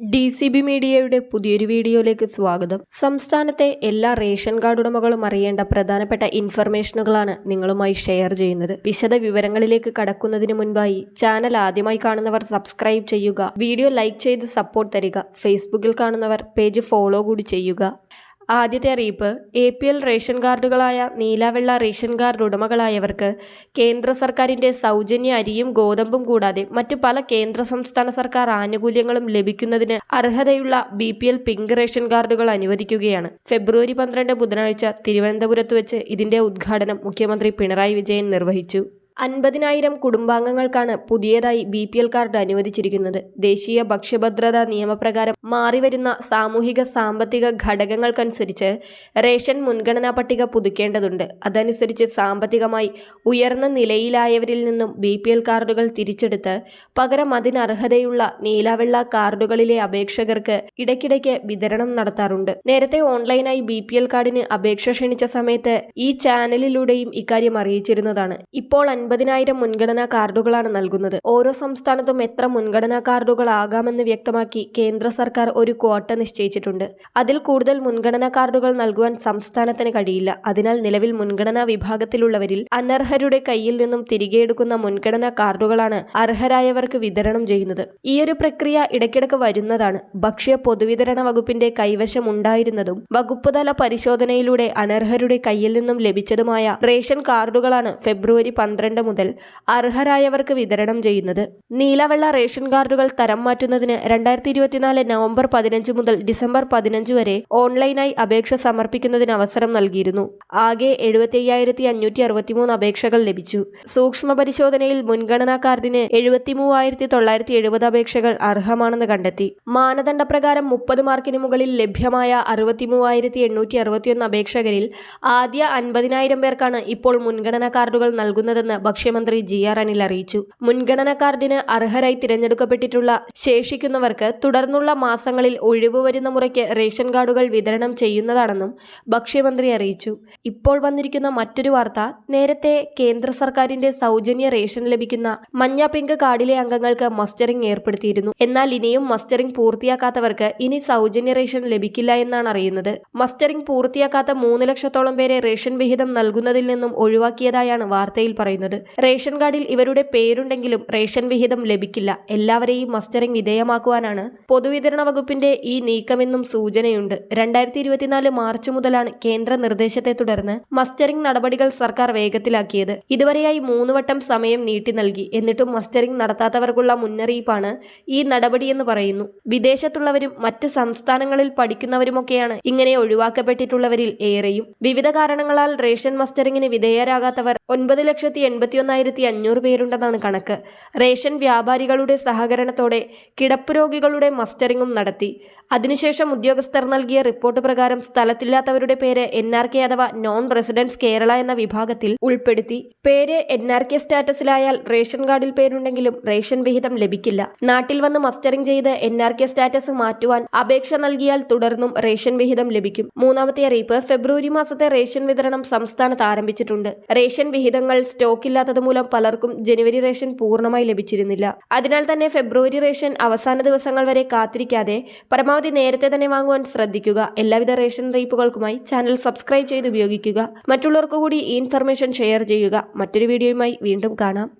D C B മീഡിയയുടെ പുതിയൊരു വീഡിയോയിലേക്ക് സ്വാഗതം. സംസ്ഥാനത്തെ എല്ലാ റേഷൻ കാർഡ് ഉടമകളും അറിയേണ്ട പ്രധാനപ്പെട്ട ഇൻഫർമേഷനുകളാണ് നിങ്ങളുമായി ഷെയർ ചെയ്യുന്നത്. വിശദ വിവരങ്ങളിലേക്ക് കടക്കുന്നതിന് മുൻപായി ചാനൽ ആദ്യമായി കാണുന്നവർ സബ്സ്ക്രൈബ് ചെയ്യുക. വീഡിയോ ലൈക്ക് ചെയ്ത് സപ്പോർട്ട് തരിക. ഫേസ്ബുക്കിൽ കാണുന്നവർ പേജ് ഫോളോ കൂടി ചെയ്യുക. ആദ്യത്തെ അറിയിപ്പ് എ പി എൽ റേഷൻ കാർഡുകളായ നീലാവെള്ള റേഷൻ കാർഡ് ഉടമകളായവർക്ക് കേന്ദ്ര സർക്കാരിന്റെ സൗജന്യ അരിയും ഗോതമ്പും കൂടാതെ മറ്റ് പല കേന്ദ്ര സംസ്ഥാന സർക്കാർ ആനുകൂല്യങ്ങളും ലഭിക്കുന്നതിന് അർഹതയുള്ള B P L pink ration കാർഡുകൾ അനുവദിക്കുകയാണ്. ഫെബ്രുവരി പന്ത്രണ്ട് ബുധനാഴ്ച തിരുവനന്തപുരത്ത് വെച്ച് ഇതിന്റെ ഉദ്ഘാടനം മുഖ്യമന്ത്രി പിണറായി വിജയൻ നിർവഹിച്ചു. അൻപതിനായിരം കുടുംബാംഗങ്ങൾക്കാണ് പുതിയതായി ബി പി എൽ കാർഡ് അനുവദിച്ചിരിക്കുന്നത്. ദേശീയ ഭക്ഷ്യഭദ്രതാ നിയമപ്രകാരം മാറിവരുന്ന സാമൂഹിക സാമ്പത്തിക ഘടകങ്ങൾക്കനുസരിച്ച് റേഷൻ മുൻഗണനാ പട്ടിക പുതുക്കേണ്ടതുണ്ട്. അതനുസരിച്ച് സാമ്പത്തികമായി ഉയർന്ന നിലയിലായവരിൽ നിന്നും ബി പി എൽ കാർഡുകൾ തിരിച്ചെടുത്ത് പകരം അതിനർഹതയുള്ള നീലവെള്ള കാർഡുകളിലെ അപേക്ഷകർക്ക് ഇടയ്ക്കിടയ്ക്ക് വിതരണം നടത്താറുണ്ട്. നേരത്തെ ഓൺലൈനായി ബി പി എൽ കാർഡിന് അപേക്ഷ ക്ഷണിച്ച സമയത്ത് ഈ ചാനലിലൂടെയും ഇക്കാര്യം അറിയിച്ചിരുന്നതാണ്. ഇപ്പോൾ അൻപതിനായിരം മുൻഗണനാ കാർഡുകളാണ് നൽകുന്നത്. ഓരോ സംസ്ഥാനത്തും എത്ര മുൻഗണനാ കാർഡുകളാകാമെന്ന് വ്യക്തമാക്കി കേന്ദ്ര സർക്കാർ ഒരു ക്വാട്ട നിശ്ചയിച്ചിട്ടുണ്ട്. അതിൽ കൂടുതൽ മുൻഗണനാ കാർഡുകൾ നൽകുവാൻ സംസ്ഥാനത്തിന് കഴിയില്ല. അതിനാൽ നിലവിൽ മുൻഗണനാ വിഭാഗത്തിലുള്ളവരിൽ അനർഹരുടെ കയ്യിൽ നിന്നും തിരികെ എടുക്കുന്ന മുൻഗണനാ കാർഡുകളാണ് അർഹരായവർക്ക് വിതരണം ചെയ്യുന്നത്. ഈയൊരു പ്രക്രിയ ഇടയ്ക്കിടയ്ക്ക് വരുന്നതാണ്. ഭക്ഷ്യ പൊതുവിതരണ വകുപ്പിന്റെ കൈവശം ഉണ്ടായിരുന്നതും വകുപ്പുതല പരിശോധനയിലൂടെ അനർഹരുടെ കയ്യിൽ നിന്നും ലഭിച്ചതുമായ റേഷൻ കാർഡുകളാണ് ഫെബ്രുവരി പന്ത്രണ്ട് മുതൽ അർഹരായവർക്ക് വിതരണം ചെയ്യുന്നത്. നീലവെള്ള റേഷൻ കാർഡുകൾ തരം മാറ്റുന്നതിന് രണ്ടായിരത്തി ഇരുപത്തിനാല് നവംബർ പതിനഞ്ച് മുതൽ ഡിസംബർ പതിനഞ്ച് വരെ ഓൺലൈനായി അപേക്ഷ സമർപ്പിക്കുന്നതിന് അവസരം നൽകിയിരുന്നു. ആകെ എഴുപത്തി അയ്യായിരത്തി അഞ്ഞൂറ്റി അറുപത്തിമൂന്ന് അപേക്ഷകൾ ലഭിച്ചു. സൂക്ഷ്മ പരിശോധനയിൽ മുൻഗണനാ കാർഡിന് എഴുപത്തി മൂവായിരത്തി തൊള്ളായിരത്തി എഴുപത് അപേക്ഷകൾ അർഹമാണെന്ന് കണ്ടെത്തി. മാനദണ്ഡപ്രകാരം മുപ്പത് മാർക്കിന് മുകളിൽ ലഭ്യമായ അറുപത്തി മൂവായിരത്തി എണ്ണൂറ്റി അറുപത്തിയൊന്ന് അപേക്ഷകരിൽ ആദ്യ അൻപതിനായിരം പേർക്കാണ് ഇപ്പോൾ മുൻഗണനാ കാർഡുകൾ നൽകുന്നതെന്ന് ഭക്ഷ്യമന്ത്രി ജി ആർ അനിൽ അറിയിച്ചു. മുൻഗണനാ കാർഡിന് അർഹരായി തിരഞ്ഞെടുക്കപ്പെട്ടിട്ടുള്ള ശേഷിക്കുന്നവർക്ക് തുടർന്നുള്ള മാസങ്ങളിൽ ഒഴിവ് വരുന്ന മുറയ്ക്ക് റേഷൻ കാർഡുകൾ വിതരണം ചെയ്യുന്നതാണെന്നും ഭക്ഷ്യമന്ത്രി അറിയിച്ചു. ഇപ്പോൾ വന്നിരിക്കുന്ന മറ്റൊരു വാർത്ത നേരത്തെ കേന്ദ്ര സർക്കാരിന്റെ സൗജന്യ റേഷൻ ലഭിക്കുന്ന മഞ്ഞ പിങ്ക് കാർഡിലെ അംഗങ്ങൾക്ക് മസ്റ്ററിംഗ് ഏർപ്പെടുത്തിയിരുന്നു. എന്നാൽ ഇനിയും മസ്റ്ററിംഗ് പൂർത്തിയാക്കാത്തവർക്ക് ഇനി സൗജന്യ റേഷൻ ലഭിക്കില്ല എന്നാണ് അറിയുന്നത്. മസ്റ്ററിംഗ് പൂർത്തിയാക്കാത്ത മൂന്ന് ലക്ഷത്തോളം പേരെ റേഷൻ വിഹിതം നൽകുന്നതിൽ നിന്നും ഒഴിവാക്കിയതായാണ് വാർത്തയിൽ പറയുന്നത്. റേഷൻ കാർഡിൽ ഇവരുടെ പേരുണ്ടെങ്കിലും റേഷൻ വിഹിതം ലഭിക്കില്ല. എല്ലാവരെയും മസ്റ്ററിംഗ് വിധേയമാക്കുവാനാണ് പൊതുവിതരണ വകുപ്പിന്റെ ഈ നീക്കമെന്നും സൂചനയുണ്ട്. രണ്ടായിരത്തി ഇരുപത്തിനാല് മാർച്ച് മുതലാണ് കേന്ദ്ര നിർദ്ദേശത്തെ തുടർന്ന് മസ്റ്ററിംഗ് നടപടികൾ സർക്കാർ വേഗത്തിലാക്കിയത്. ഇതുവരെയായി മൂന്ന് വട്ടം സമയം നീട്ടി നൽകി. എന്നിട്ടും മസ്റ്ററിംഗ് നടത്താത്തവർക്കുള്ള മുന്നറിയിപ്പാണ് ഈ നടപടിയെന്ന് പറയുന്നു. വിദേശത്തുള്ളവരും മറ്റ് സംസ്ഥാനങ്ങളിൽ പഠിക്കുന്നവരുമൊക്കെയാണ് ഇങ്ങനെ ഒഴിവാക്കപ്പെട്ടിട്ടുള്ളവരിൽ ഏറെയും. വിവിധ കാരണങ്ങളാൽ റേഷൻ മസ്റ്ററിംഗിന് വിധേയരാകാത്തവർ ഒൻപത് ലക്ഷത്തി എൺപത്തിയൊന്നായിരത്തി അഞ്ഞൂറ് പേരുണ്ടെന്നാണ് കണക്ക്. റേഷൻ വ്യാപാരികളുടെ സഹകരണത്തോടെ കിടപ്പ് രോഗികളുടെ മസ്റ്ററിംഗും നടത്തി. അതിനുശേഷം ഉദ്യോഗസ്ഥർ നൽകിയ റിപ്പോർട്ട് പ്രകാരം സ്ഥലത്തില്ലാത്തവരുടെ പേര് എൻ ആർ കെ അഥവാ നോൺ റെസിഡൻസ് കേരള എന്ന വിഭാഗത്തിൽ ഉൾപ്പെടുത്തി. പേര് എൻ ആർ കെ സ്റ്റാറ്റസിലായാൽ റേഷൻ കാർഡിൽ പേരുണ്ടെങ്കിലും റേഷൻ വിഹിതം ലഭിക്കില്ല. നാട്ടിൽ വന്ന് മസ്റ്ററിംഗ് ചെയ്ത് എൻ ആർ കെ സ്റ്റാറ്റസ് മാറ്റുവാൻ അപേക്ഷ നൽകിയാൽ തുടർന്നും റേഷൻ വിഹിതം ലഭിക്കും. മൂന്നാമത്തെ അറിയിപ്പ് ഫെബ്രുവരി മാസത്തെ റേഷൻ വിതരണം സംസ്ഥാനത്ത് ആരംഭിച്ചിട്ടുണ്ട്. റേഷൻ വിഹിതങ്ങൾ സ്റ്റോക്കില്ലാത്തത് മൂലം പലർക്കും ജനുവരി റേഷൻ പൂർണമായി ലഭിച്ചിരുന്നില്ല. അതിനാൽ തന്നെ ഫെബ്രുവരി റേഷൻ അവസാന ദിവസങ്ങൾ വരെ കാത്തിരിക്കാതെ പരമാവധി നേരത്തെ തന്നെ വാങ്ങുവാൻ ശ്രദ്ധിക്കുക. എല്ലാവിധ റേഷൻ റീപ്പുകൾക്കുമായി ചാനൽ സബ്സ്ക്രൈബ് ചെയ്ത് ഉപയോഗിക്കുക. മറ്റുള്ളവർക്കു കൂടി ഈ ഇൻഫർമേഷൻ ഷെയർ ചെയ്യുക. മറ്റൊരു വീഡിയോയുമായി വീണ്ടും കാണാം.